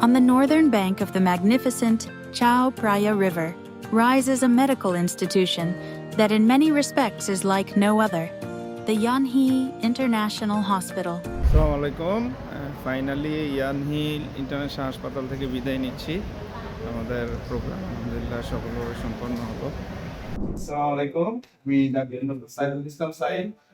On the northern bank of the magnificent Chao Phraya River rises a medical institution that, in many respects, is like no other the Yanhi International Hospital. আসসালামু আলাইকুম finally ইয়ানহিল international হাসপাতাল থেকে বিদায় নিচ্ছি আমাদের programme আলহামদুলিল্লাহ সফলভাবে সম্পন্ন হলো আসসালামু আলাইকুম আমি doctor Saidul Islam Saeed consultant sonologist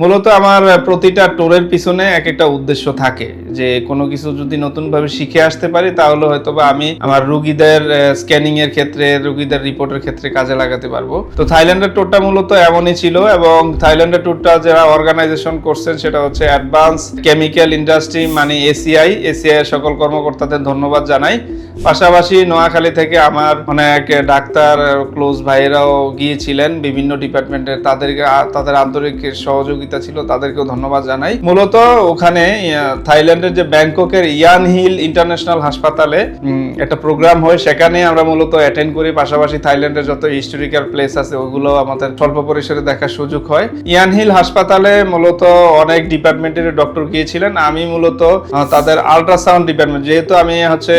মূলত আমার প্রতিটা টোরের পিছনে এক একটা উদ্দেশ্য থাকে যে কোনো কিছু যদি নতুনভাবে শিখে আসতে পারি, তাহলে হয়তো বা আমি আমার রুগীদের স্ক্যানিং এর ক্ষেত্রে, রুগীদের রিপোর্টের ক্ষেত্রে কাজে লাগাতে পারব। তো থাইল্যান্ডের ট্যুরটা মূলত এমনই ছিল এবং থাইল্যান্ডের ট্যুরটা যারা অর্গানাইজেশন করছেন, সেটা হচ্ছে অ্যাডভান্স কেমিক্যাল ইন্ডাস্ট্রি মানে এসিআই এসিআই সকল কর্মকর্তাদের ধন্যবাদ জানাই। পাশাপাশি নোয়াখালী থেকে আমার অনেক ডাক্তার ক্লোজ ভাইয়েরাও গিয়েছিলেন বিভিন্ন ডিপার্টমেন্টের তাদেরকে, তাদের আন্তরিক সহযোগিতা ছিল, তাদেরকেও ধন্যবাদ জানাই। মূলত ওখানে থাইল্যান্ডের যে ব্যাংককের ইয়ান হিল ইন্টারন্যাশনাল হাসপাতালে একটা প্রোগ্রাম হয়। সেখানে আমরা মূলত অ্যাটেন্ড করি। পাশাপাশি থাইল্যান্ডের যত হিস্টোরিক্যাল প্লেস আছে, ওগুলো আমাদের স্বল্প পরিসরে দেখার সুযোগ হয়। ইয়ান হিল হাসপাতালে মূলত অনেক ডিপার্টমেন্টের ডক্টর গিয়েছিলেন। আমি মূলত তাদের আল্ট্রাসাউন্ড ডিপার্টমেন্ট যেহেতু আমি হচ্ছে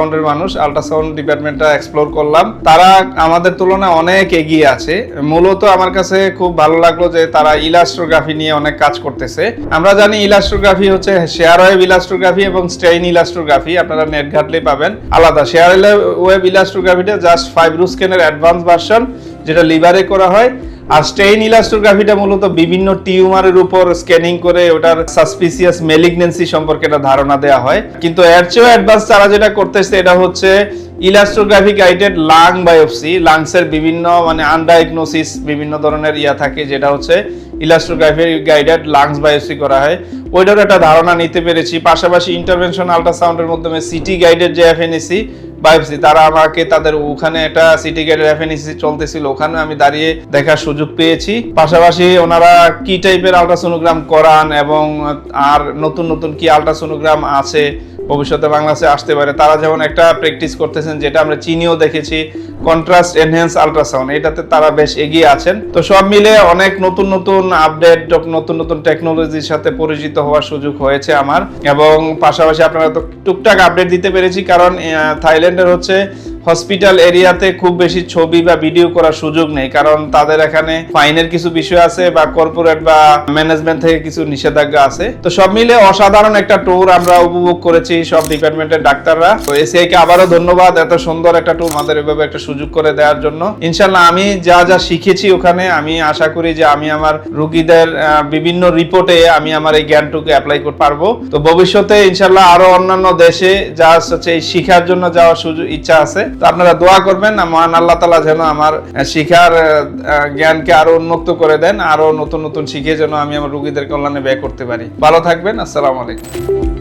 আল্ট্রাসাউন্ডের মানুষ আল্ট্রাসাউন্ড ডিপার্টমেন্টটা এক্সপ্লোর করলাম। তারা আমাদের তুলনায় অনেক এগিয়ে আছে। মূলত আমার কাছে খুব ভালো লাগল যে তারা ইলাস্ট্রোগ্রাফি নিয়ে অনেক কাজ করতেছে। আমরা জানি ইলাস্ট্রোগ্রাফি হচ্ছে শেয়ার ওয়েব ইলাস্ট্রোগ্রাফি এবং স্টেইন ইলাস্ট্রোগ্রাফি। আপনারা নেট ঘাটলেই পাবেন। আলাদা শেয়ার ওয়েব ইলাস্ট্রোগ্রাফিটা জাস্ট ফাইব্রো স্ক্যানের অ্যাডভান্স ভার্সন যেটা লিভারে করা হয়। আর স্টেইন ইলাস্ট্রোগ্রাফিটা মূলত বিভিন্ন টিউমারের উপর স্ক্যানিং করে ওটার সাসপিসিয়াস মেলিগনেন্সি সম্পর্কে একটা ধারণা দেওয়া হয়। কিন্তু এর চেয়েও অ্যাডভান্স তারা যেটা করতেছে, এটা হচ্ছে ইলাস্ট্রোগ্রাফি গাইডেড লাং বায়োপসি। লাংসের বিভিন্ন মানে আনডায়াগনোসিস বিভিন্ন ধরনের ইয়া থাকে, যেটা হচ্ছে ইলাস্ট্রোগ্রাফি গাইডেড লাংস বায়োপসি করা হয়। ওইটারও একটা ধারণা নিতে পেরেছি। পাশাপাশি ইন্টারভেনশন আল্ট্রাসাউন্ডের মাধ্যমে সিটি গাইডেড যে এফএনএসি বায়োপসি তারা আমাকে তাদের ওখানে একটা সিটি গেট রেফেনিসি চলতেছিল, ওখানে আমি দাঁড়িয়ে দেখার সুযোগ পেয়েছি। পাশাপাশি ওনারা কি টাইপের আল্ট্রাসোনোগ্রাম করান এবং আর নতুন নতুন কি আল্ট্রাসোনোগ্রাম আছে ভবিষ্যতে বাংলাদেশে আসতে পারে। তারা যেমন একটা প্র্যাকটিস করতেছেন, যেটা আমরা চিনিও দেখেছি কন্ট্রাস্ট এনহ্যান্স আলট্রাসাউন্ড এটাতে তারা বেশ এগিয়ে আছেন। তো সব মিলে অনেক নতুন নতুন আপডেট নতুন নতুন টেকনোলজির সাথে পরিচিত হওয়ার সুযোগ হয়েছে আমার। এবং পাশাপাশি আপনারা তো টুকটাক আপডেট দিতে পেরেছি, কারণ থাইল্যান্ডের হচ্ছে হসপিটাল এরিয়াতে খুব বেশি ছবি বা ভিডিও করার সুযোগ নেই, কারণ তাদের এখানে ফাইনের কিছু বিষয় আছে বা কর্পোরেট বা ম্যানেজমেন্ট থেকে কিছু নিষেধাজ্ঞা আছে। তো সব মিলে অসাধারণ একটা ট্যুর আমরা উপভোগ করেছি সব ডিপার্টমেন্টের ডাক্তাররা। তো এসিআই কে আবারও ধন্যবাদ, এত সুন্দর একটা ট্যুর আমাদের এভাবে একটা সুযোগ করে দেওয়ার জন্য। ইনশাল্লাহ আমি যা যা শিখেছি ওখানে, আমি আশা করি যে আমি আমার রুগীদের বিভিন্ন রিপোর্টে আমি আমার এই জ্ঞানটুকু অ্যাপ্লাই করতে পারব। তো ভবিষ্যতে ইনশাল্লাহ আরও অন্যান্য দেশে যা হচ্ছে শিখার জন্য যাওয়ার সুযোগ, ইচ্ছা আছে। তো আপনারা দোয়া করবেন মহান আল্লাহ তালা যেন আমার শিখার জ্ঞানকে আরও উন্মুক্ত করে দেন, আরও নতুন নতুন শিখে যেন আমি আমার রুগীদের কল্যাণে ব্যয় করতে পারি। ভালো থাকবেন, আসসালাম আলাইকুম।